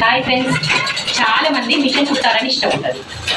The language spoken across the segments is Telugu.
Hi friends. చాలా మంది మిషన్ కుట్టాలని ఇష్టం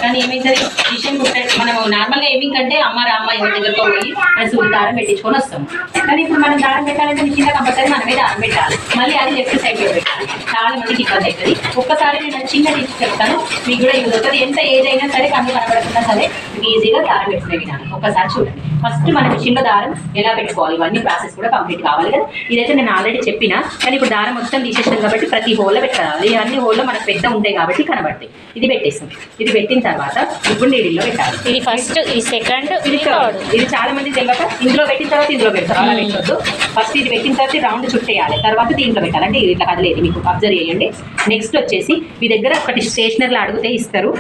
కానీ ఏమైతుంది మిషన్ కుట్ట మనం నార్మల్గా ఏమింగ్ కంటే అమ్మ రామ్మ ఎవరి దగ్గరకు పోయి మన దారం పెట్టించుకొని వస్తాం కానీ ఇప్పుడు మనం దారం పెట్టాలంటే మిషన్ కంపల్సరీ మనమే దారం పెట్టాలి. మళ్ళీ అది లెఫ్ట్ సైడ్ పెట్టాలి. చాలా మందికి ఇబ్బంది అవుతుంది. ఒక్కసారి నేను చిన్న టిప్స్ చెప్తాను. మీకు కూడా యూజ్ అవుతుంది. ఎంత ఏజ్ అయినా సరే కన్ను కనబడకుండా సరే మీకు ఈజీగా దారం పెట్టుకునే విధానం. ఒక్కసారి చూడండి. ఫస్ట్ మన మిషన్లో దారం ఎలా పెట్టుకోవాలి? ఇవన్నీ ప్రాసెస్ కూడా కంప్లీట్ కావాలి కదా. ఇదైతే నేను ఆల్రెడీ చెప్పిన. కానీ ఇప్పుడు దారం మొత్తం తీసేసాను కాబట్టి ప్రతి హోల్లో పెట్టాలి. ఇవన్నీ అన్ని హోల్లో మనకు పెద్ద ఉంటాయి కాబట్టి కనబడతాయి. ఇది పెట్టేస్తాం ఇది పెట్టిన తర్వాత ఇప్పుడు నీడిల్లో పెట్టాలి. ఇది ఫస్ట్ ఇది సెకండ్ ఇది ఇది థర్డ్ ఇది చాలా మంది తెలియక ఇందులో పెట్టిన తర్వాత ఇందులో పెడతారు. అలా పెట్టొద్దు. ఫస్ట్ ఇది పెట్టిన తర్వాత రౌండ్ చుట్టేయాలి. తర్వాత దీంట్లో పెట్టాలి. అంటే ఇట్లా కదలేదు. మీకు అబ్జర్వ్ చేయండి. నెక్స్ట్ వచ్చేసి మీ దగ్గర ఒకటి స్టేషనరీలో అడిగితే ఇస్తారు.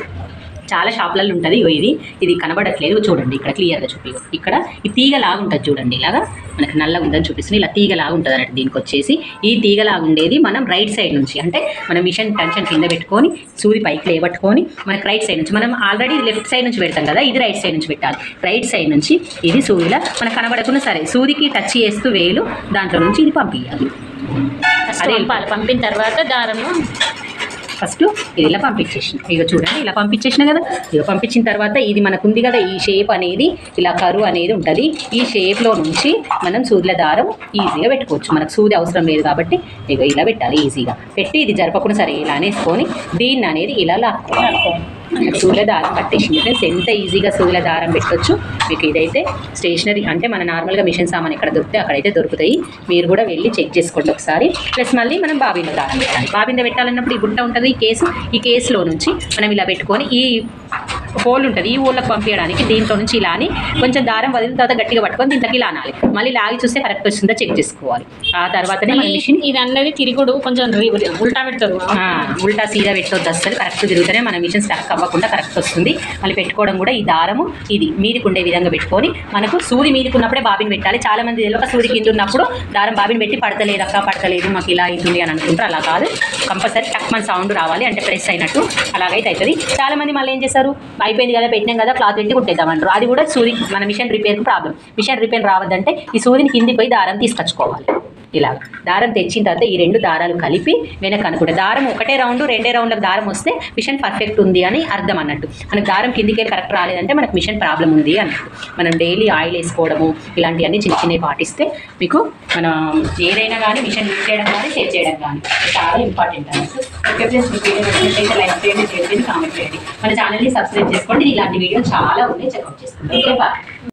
చాలా షాపులలో ఉంటుంది. ఇది. ఇది కనబడట్లేదు. చూడండి. ఇక్కడ క్లియర్గా చూపి ఇక్కడ ఈ తీగ లాగా ఉంటుంది. చూడండి. ఇలాగా మనకి నల్లగా ఉందని చూపిస్తుంది. ఇలా తీగ లాగా ఉంటుంది అన్నట్టు దీనికి వచ్చేసి. ఈ తీగ లాగా ఉండేది మనం రైట్ సైడ్ నుంచి. అంటే మన మిషన్ టెన్షన్ కింద పెట్టుకొని సూది పైకి లేబట్టుకొని మనకి రైట్ సైడ్ నుంచి. మనం ఆల్రెడీ లెఫ్ట్ సైడ్ నుంచి పెడతాం కదా ఇది రైట్ సైడ్ నుంచి పెట్టాలి. రైట్ సైడ్ నుంచి ఇది సూదిలా మనకు కనబడకుండా సరే సూదికి టచ్ చేస్తూ వేలు దాంట్లో నుంచి ఇది పంపించాలి అదే. పంపిన తర్వాత దారము ఫస్ట్ ఇది ఇలా పంపించేసిన. ఇక చూడండి ఇలా పంపించేసిన కదా. ఇక పంపించిన తర్వాత ఇది మనకుంది కదా ఈ షేప్ అనేది ఇలా కరువు అనేది ఉంటుంది. ఈ షేప్లో నుంచి మనం సూదుల దారం ఈజీగా పెట్టుకోవచ్చు. మనకు సూది అవసరం లేదు కాబట్టి ఇక ఇలా పెట్టాలి ఈజీగా. పెట్టి ఇది జరపకుండా సరే ఇలా అనేసుకొని దీన్ని అనేది ఇలా లాక్కోవాలి. సూదిల దారం పట్టేసింది ఫ్రెండ్స్ ఎంత ఈజీగా సూదిల దారం పెట్టొచ్చు? మీకు ఇదైతే స్టేషనరీ అంటే మన నార్మల్గా మిషన్ సామాన్ ఎక్కడ దొరికితే అక్కడైతే దొరుకుతాయి. మీరు కూడా వెళ్ళి చెక్ చేసుకోండి ఒకసారి. ప్లస్ మళ్ళీ మనం బాబిన్లో దారం పెట్టాలి. బాబింద పెట్టాలన్నప్పుడు ఈ గుట్ట ఉంటుంది ఈ కేసు. ఈ కేసులో నుంచి మనం ఇలా పెట్టుకొని ఈ హోల్ ఉంటుంది. ఈ హోల్లోకి పంపించడానికి దీంట్లో నుంచి ఇలా అని కొంచెం దారం వదిలిన తర్వాత గట్టిగా పట్టుకొని దీంట్లోకి ఇలా అనాలి. మళ్ళీ లాగి చూస్తే కరెక్ట్ వస్తుందో చెక్ చేసుకోవాలి. ఆ తర్వాతనే మన మిషన్ ఇది అన్నది తిరుగుడు కొంచెం ఉల్టా పెడతారు. ఉల్టా సీదా పెట్టొద్దు అసలు కరెక్ట్ తిరుగుతూనే మన మిషన్ స్టక్ అవ్వకుండా కరెక్ట్ వస్తుంది. మళ్ళీ పెట్టుకోవడం కూడా ఈ దారము ఇది. మీదికి ఉండే విధంగా పెట్టుకొని మనకు సూది మీదికి ఉన్నప్పుడే బాబిని పెట్టాలి. చాలా మంది తెలియక సూది కింద ఉన్నప్పుడు దారం బాబిని పెట్టి పడతలేదు అక్క పడతలేదు మాకు ఇలా అవుతుంది అని అనుకుంటారు. అలా కాదు. కంపల్సరీ టక్ మన సౌండ్ రావాలి. అంటే ప్రెస్ అయినట్టు అలాగైతే అవుతుంది. చాలా మంది మళ్ళీ ఏం చేస్తారు అయిపోయింది కదా పెట్టినాం కదా క్లాత్ పెట్టి కుట్టేద్దామంటారు అది కూడా సూది మన మిషన్ రిపేర్కి ప్రాబ్లం. మిషన్ రిపేర్ రావద్దంటే ఈ సూదిని కిందికి పోయి దారం తీసుకొచ్చుకోవాలి. ఇలా దారం తెచ్చిన తర్వాత ఈ రెండు దారాలు కలిపి వెనక అనుకుంటే. దారం ఒకటే రౌండ్ రెండే రౌండ్లకు దారం వస్తే మిషన్ పర్ఫెక్ట్ ఉంది అని అర్థం అన్నట్టు. మనకు దారం కిందికి కరెక్ట్ రాలేదంటే మనకు మిషన్ ప్రాబ్లం ఉంది అన్నట్టు. మనం డైలీ ఆయిల్ వేసుకోవడము ఇలాంటివన్నీ చిన్న చిన్నవి పాటిస్తే మీకు మనం ఏదైనా కానీ మిషన్ యూజ్ చేయడం కానీ సెట్ చేయడం కానీ చాలా ఇంపార్టెంట్ అన్నట్టు. ఓకే ఫ్రెండ్స్ మీకు వీడియో నచ్చినట్లయితే లైక్ చేయండి షేర్ చేయండి కామెంట్ చేయండి. మన ఛానల్ని సబ్స్క్రైబ్ చేసుకోండి. ఇలాంటి వీడియో చాలా ఉన్నాయి. చెక్అప్ చేసుకోండి ఓకే బాయ్